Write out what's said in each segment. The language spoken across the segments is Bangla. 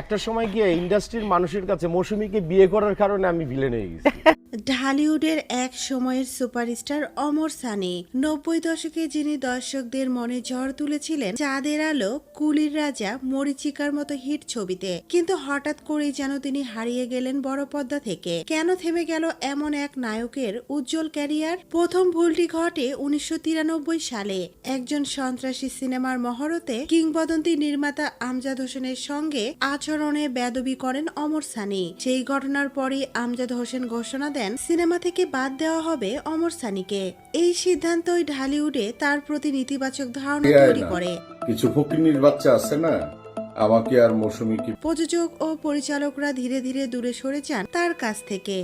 একটা সময় গিয়ে ইন্ডাস্ট্রির মানুষের কাছে মৌসুমীকে বিয়ে করার কারণে আমি ভিলেন হয়ে গেছি। ঢালিউডের এক সময়ের সুপারস্টার অমর সানি। নব্বই দশকে যিনি দর্শকদের মনে ঝড় তুলেছিলেন, চাঁদের আলো, কুলির রাজা, মরিচিকার মতো হিট ছবিতে। কিন্তু হঠাৎ করেই যেন তিনি হারিয়ে গেলেন বড় পর্দা থেকে। কেন থেমে গেল এমন এক নায়কের উজ্জ্বল ক্যারিয়ার? প্রথম ভুলটি ঘটে উনিশশো তিরানব্বই সালে। একজন সন্ত্রাসী সিনেমার মহরতে কিংবদন্তি নির্মাতা আমজাদ হোসেনের সঙ্গে আচরণে বেদবি করেন অমর সানি। সেই ঘটনার পরই আমজাদ হোসেন ঘোষণা দেন সিনেমা থেকে বাদ দেওয়া হবে অমর সানিকে। এই সিদ্ধান্তই ঢালিউডে তার প্রতি নেতিবাচক ধারণা তৈরি করে। কিছু ফকিনির বাচ্চা আছে না? আমাকে আর মৌসুমীকে প্রযোজক ও পরিচালকরা ধীরে ধীরে দূরে সরে যান তার কাছ থেকে।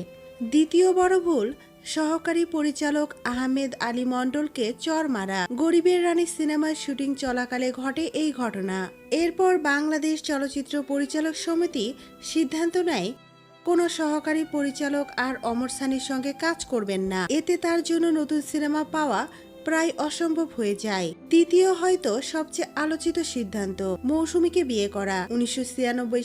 দ্বিতীয় বড় ভুল সহকারী পরিচালক আহমেদ আলী মণ্ডলকে চর মারা। গরিবের রানী সিনেমার শুটিং চলাকালে ঘটে এই ঘটনা। এরপর বাংলাদেশ চলচ্চিত্র পরিচালক সমিতি সিদ্ধান্ত নেয় কোনো সহকারী পরিচালক আর অমর সানির সঙ্গে কাজ করবেন না। এতে তার জন্য নতুন সিনেমা পাওয়া প্রায় অসম্ভব হয়ে যায়। তৃতীয় হয়তো সবচেয়ে আলোচিত সিদ্ধান্ত, মৌসুমীকে বিয়ে করা। উনিশশো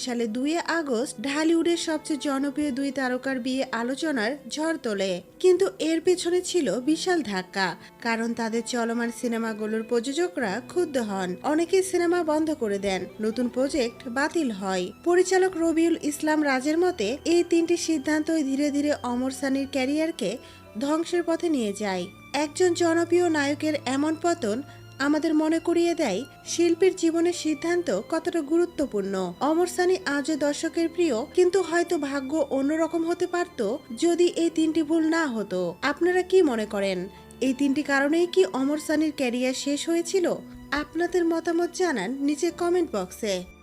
সালে দুই আগস্ট ঢালিউডের সবচেয়ে জনপ্রিয় দুই তারকার বিয়ে আলোচনার ঝড় তোলে। কিন্তু এর পেছনে ছিল বিশাল ধাক্কা, কারণ তাদের চলমান সিনেমাগুলোর প্রযোজকরা ক্ষুব্ধ হন। অনেকে সিনেমা বন্ধ করে দেন, নতুন প্রজেক্ট বাতিল হয়। পরিচালক রবিউল ইসলাম রাজের মতে, এই তিনটি সিদ্ধান্তই ধীরে ধীরে অমর সানির ক্যারিয়ারকে ধ্বংসের পথে নিয়ে যায়। একজন জনপ্রিয় নায়কের এমন পতন আমাদের মনে করিয়ে দেয় শিল্পীর জীবনের সিদ্ধান্ত কতটা গুরুত্বপূর্ণ। অমর সানি আজও দর্শকের প্রিয়, কিন্তু হয়তো ভাগ্য অন্যরকম হতে পারত যদি এই তিনটি ভুল না হতো। আপনারা কি মনে করেন? এই তিনটি কারণেই কি অমর সানির ক্যারিয়ার শেষ হয়েছিল? আপনাদের মতামত জানান নিচে কমেন্ট বক্সে।